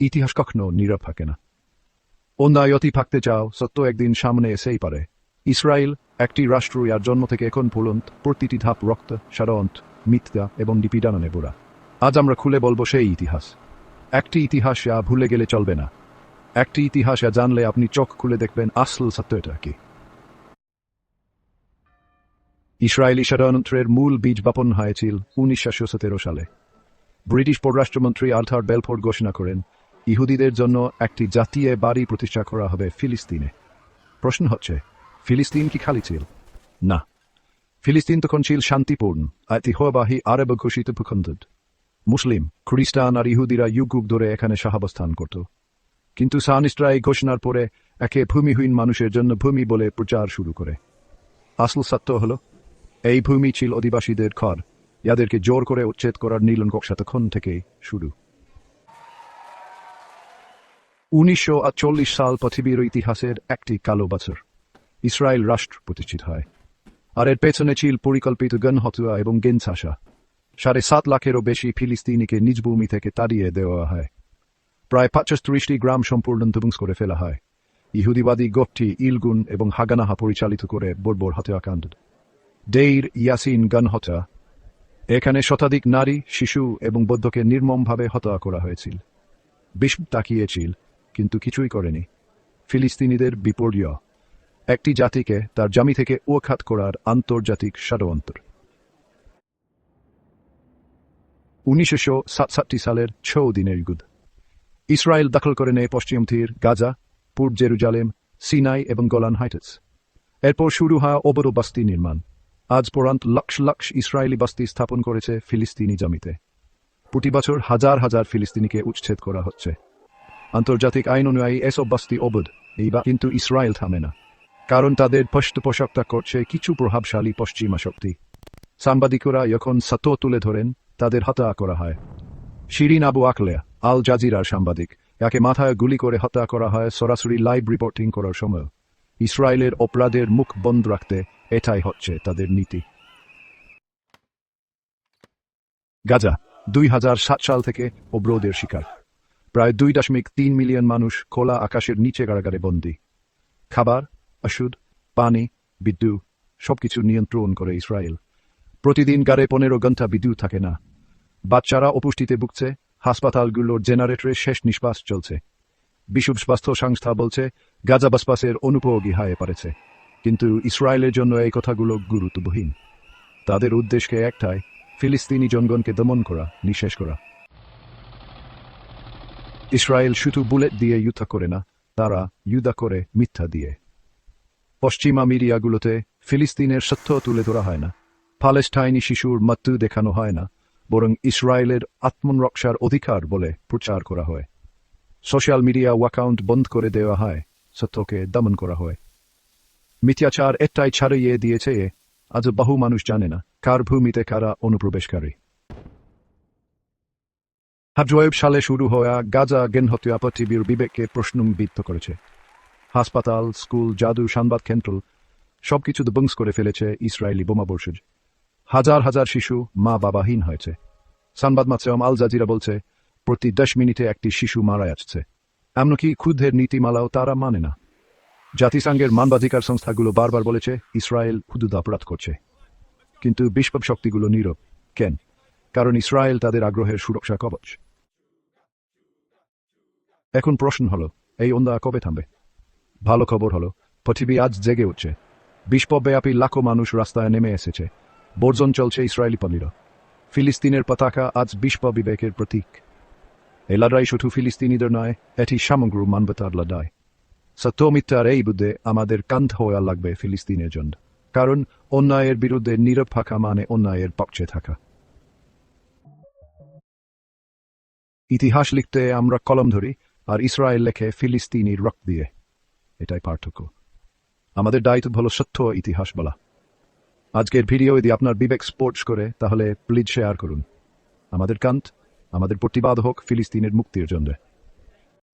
ইতিহাস কখনো নীরব থাকে না। অন্যায় অতি থাকতে চাও সত্য একদিন সামনে এসেই পারে। ইসরায়েল, একটি রাষ্ট্র ইয়ার জন্ম থেকে এখন পর্যন্ত প্রতিটি ধাপ রক্ত ষড়যন্ত্র মিথ্যা এবং নিপীড়নে বোরা আজ আমরা খুলে বলব সেই ইতিহাস। একটি ইতিহাস যা ভুলে গেলে চলবে না। একটি ইতিহাস যা জানলে আপনি চোখ খুলে দেখবেন আসল সত্যটা কি। ইসরায়েলি ষড়যন্ত্রের মূল বীজ বাপন হয়েছিল উনিশশো সতেরো সালে। ব্রিটিশ পররাষ্ট্রমন্ত্রী আর্থার বেলফোর্ড ঘোষণা করেন ইহুদিদের জন্য একটি জাতীয় বাড়ি প্রতিষ্ঠা করা হবে ফিলিস্তিনে। প্রশ্ন হচ্ছে, ফিলিস্তিন কি খালি ছিল? না। ফিলিস্তিন তখন ছিল শান্তিপূর্ণ ঐতিহ্যবাহী আরব ঘোষিত ভূখণ্ড মুসলিম, খ্রিস্টান আর ইহুদিরা যুগ ধরে এখানে সাহাবস্থান করত। কিন্তু সানিস্টরা এই ঘোষণার পরে একে ভূমিহীন মানুষের জন্য ভূমি বলে প্রচার শুরু করে। আসল সত্য হল, এই ভূমি ছিল অধিবাসীদের ঘর ইয়াদেরকে জোর করে উচ্ছেদ করার নীলন কক্ষা তখন থেকে শুরু। উনিশশো আটচল্লিশ সাল পৃথিবীর ইতিহাসের একটি কালো বছর। ইসরায়েল রাষ্ট্র প্রতিষ্ঠিত হয়। আর এর পেছনে ছিল পরিকল্পিত গণহত্যা এবং গেনসাসা। সাড়ে সাত লাখেরও বেশি ফিলিস্তিনিকে নিজ ভূমি থেকে তাড়িয়ে দেওয়া হয়। প্রায় পঁচাত্রিশটি গ্রাম সম্পূর্ণ ধ্বংস করে ফেলা হয়। ইহুদিবাদী গোষ্ঠী ইলগুন এবং হাগানাহা পরিচালিত করে বর্বর হত্যাকাণ্ড ডেইর ইয়াসিন গণহত্যা। এখানে শতাধিক নারী, শিশু এবং বৌদ্ধকে নির্মমভাবে হত্যা করা হয়েছিল। বিশ্ব তাকিয়েছিল কিন্তু কিছুই করেনি। ফিলিস্তিনিদের বিপর্যয়। একটি জাতিকে তার জমি থেকে ওখাত করার আন্তর্জাতিক ষড়যন্ত্র। উনিশশো সাতষট্টি সালের ছ দিনের যুদ্ধ ইসরায়েল দখল করে নেয় পশ্চিম তীর গাজা পূর্ব জেরুজালেম, সিনাই এবং গোলান হাইটস। এরপর শুরু হয় অবরো বস্তি নির্মাণ। আজ পর্যন্ত লক্ষ লক্ষ ইসরায়েলি বস্তি স্থাপন করেছে ফিলিস্তিনি জমিতে। প্রতি বছর হাজার হাজার ফিলিস্তিনিকে উচ্ছেদ করা হচ্ছে। আন্তর্জাতিক আইন অনুযায়ী এসব বস্তি অবধ। এইবার কিন্তু ইসরায়েল থামে না। কারণ তাদের পৃষ্ঠপোষকতা করছে কিছু প্রভাবশালী পশ্চিমা শক্তি। সাংবাদিকরা যখন সত্য তুলে ধরেন, তাদের হত্যা করা হয়। শিরিন আবু আকলে আল জাজিরার সাংবাদিক, যাকে মাথায় গুলি করে হত্যা করা হয় সরাসরি লাইভ রিপোর্টিং করার সময়। ইসরায়েলের অপরাধের মুখ বন্ধ রাখতে এটাই হচ্ছে তাদের নীতি। গাজা, দুই হাজার সাত সাল থেকে অবরোধের শিকার। প্রায় দুই দশমিক তিন মিলিয়ন মানুষ খোলা আকাশের নিচে কারাগারে বন্দী। খাবার, ওষুধ, পানি বিদ্যুৎ সবকিছু নিয়ন্ত্রণ করে ইসরায়েল। প্রতিদিন গাড়ে পনেরো ঘণ্টা বিদ্যুৎ থাকে না। বাচ্চারা অপুষ্টিতে ভুগছে, হাসপাতালগুলোর জেনারেটরে শেষ নিঃশ্বাস চলছে। বিশ্ব স্বাস্থ্য সংস্থা বলছে, গাজা বাসপাসের অনুপযোগী হয়ে পড়েছে। কিন্তু ইসরায়েলের জন্য এই কথাগুলো গুরুত্বহীন তাদের উদ্দেশ্যকে একটাই ফিলিস্তিনি জনগণকে দমন করা, নিঃশেষ করা। ইসরায়েল শুধু বুলেট দিয়ে যুদ্ধ করে না, তারা যুদ্ধ করে মিথ্যা দিয়ে। পশ্চিমা মিডিয়াগুলোতে ফিলিস্তিনের সত্য তুলে ধরা হয় না প্যালেস্টাইনি শিশুর মৃত্যু দেখানো হয় না, বরং ইসরায়েলের আত্মরক্ষার অধিকার বলে প্রচার করা হয়। সোশ্যাল মিডিয়া অ্যাকাউন্ট বন্ধ করে দেওয়া হয়, সত্যকে দমন করা হয়। মিথ্যাচার এটাই ছাড়িয়ে দিয়েছে, আজ বহু মানুষ জানে না, কার ভূমিতে কারা অনুপ্রবেশকারী। হাজওয়েব সালে শুরু হওয়া গাজা গেনহত্যা পৃথিবীর বিবেককে প্রশ্নবিদ্ধ করেছে। হাসপাতাল, স্কুল, জাদু, সংবাদ কেন্দ্র সবকিছু ধ্বংস করে ফেলেছে ইসরায়েলি বোমাবর্ষজ হাজার হাজার শিশু মা বাবাহীন হয়েছে। সংবাদ মাধ্যম আল জাজিরা বলছে, প্রতি দশ মিনিটে একটি শিশু মারা যাচ্ছে। এমনকি ক্ষুদ্ধের নীতিমালাও তারা মানে না। জাতিসংঘের মানবাধিকার সংস্থাগুলো বারবার বলেছে, ইসরায়েল হুদুদ অপরাধ করছে। কিন্তু বিশ্ব শক্তিগুলো নীরব। কেন? কারণ ইসরায়েল তাদের আগ্রহের সুরক্ষা কবচ। এখন প্রশ্ন হলো, এই অন্দা কবে থামবে? ভালো খবর হলো, পৃথিবী আজ জেগে উঠছে। বিশ্বব্যাপী লাখো মানুষ রাস্তায় নেমে এসেছে। বর্জন চলছে ইসরায়েলি পণ্যরা ফিলিস্তিনের পতাকা আজ বিশ্ব বিবেকের প্রতীক। এই লড়াই শুধু ফিলিস্তিনিদের নয়, এটি সামগ্র মানবতার লড়াই। সত্য মিথ্যার এই বুদ্ধে আমাদের কান্ত হওয়া লাগবে ফিলিস্তিনের জন্য। কারণ অন্যায়ের বিরুদ্ধে নীরব থাকা মানে অন্যায়ের পক্ষে থাকা। ইতিহাস লিখতে আমরা কলম ধরি, আর ইসরায়েল লেখে ফিলিস্তিনির রক্ত দিয়ে। এটাই পার্থক্য। আমাদের দায়িত্ব হলো সত্য ইতিহাস বলা। আজকের ভিডিও যদি আপনার বিবেক স্পোর্টস করে, তাহলে প্লিজ শেয়ার করুন। আমাদের কান্ত, আমাদের প্রতিবাদ হোক ফিলিস্তিনের মুক্তির জন্য।